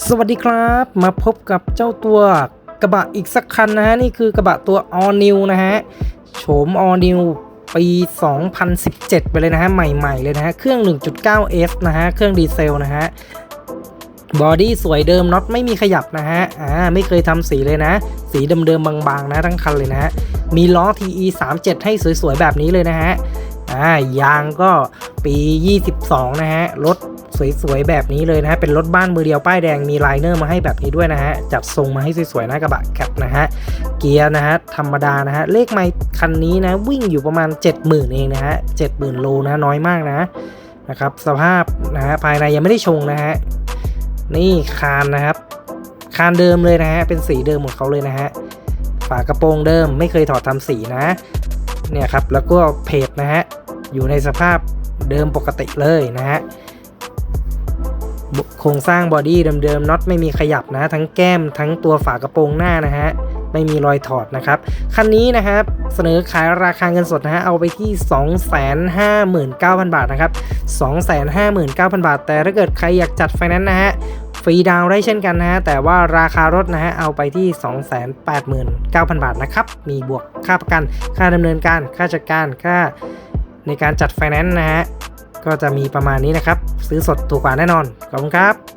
สวัสดีครับ มาพบกับเจ้าตัวกระบะอีกสักคันนะฮะ นี่คือกระบะตัว All New นะฮะ โฉม All New ปี 2017 ไปเลยนะฮะ ใหม่ๆ เลยนะฮะ เครื่อง 1.9S นะฮะ เครื่องดีเซลนะฮะ บอดี้สวยเดิมน็อตไม่มีขยับนะฮะ อ่า ไม่เคยทำสีเลยนะ สีเดิมๆบางๆ นะทั้งคันเลยนะฮะ มีล้อ TE 37ให้สวยๆ แบบนี้เลยนะฮะ อ่า ยางก็ปี 22 นะฮะ รถ สวยๆแบบนี้เลยนะฮะ เป็นรถบ้านมือเดียวป้ายแดงมีไลเนอร์มาให้แบบนี้ด้วยนะฮะ จัดทรงมาให้สวยๆนะกระบะแคปนะฮะ เกียร์นะฮะธรรมดานะฮะ เลขไมล์คันนี้นะวิ่งอยู่ประมาณ 70,000 เองนะฮะ 70,000 โลนะน้อยมากนะนะครับสภาพนะฮะภายในยังไม่ได้ชงนะฮะ นี่คานนะครับ คานเดิมเลยนะฮะ เป็นสีเดิมของเขาเลยนะฮะ ฝากระโปรงเดิมไม่เคยถอดทำสีนะ เนี่ยครับแล้วก็เพจนะฮะอยู่ในสภาพเดิมปกติเลยนะฮะ โครงสร้างบอดี้เดิมๆน็อตไม่มีขยับนะ ทั้งแก้มทั้งตัวฝากระโปรงหน้านะฮะไม่มีรอยถอดนะครับ คันนี้นะครับเสนอขายราคาเงินสดนะฮะเอาไปที่ 259,000 บาทนะครับ 259,000 บาท แต่ถ้าเกิดใครอยากจัดไฟแนนซ์นะฮะฟรีดาวน์ได้เช่นกันนะฮะ แต่ว่าราคารถนะฮะ เอาไปที่ 289,000 บาทนะครับ มีบวกค่าประกัน ค่าดำเนินการ ค่าจัดการ ค่าในการจัดไฟแนนซ์นะฮะ ก็จะมีประมาณนี้นะครับ ซื้อสดถูกกว่าแน่นอน ขอบคุณครับ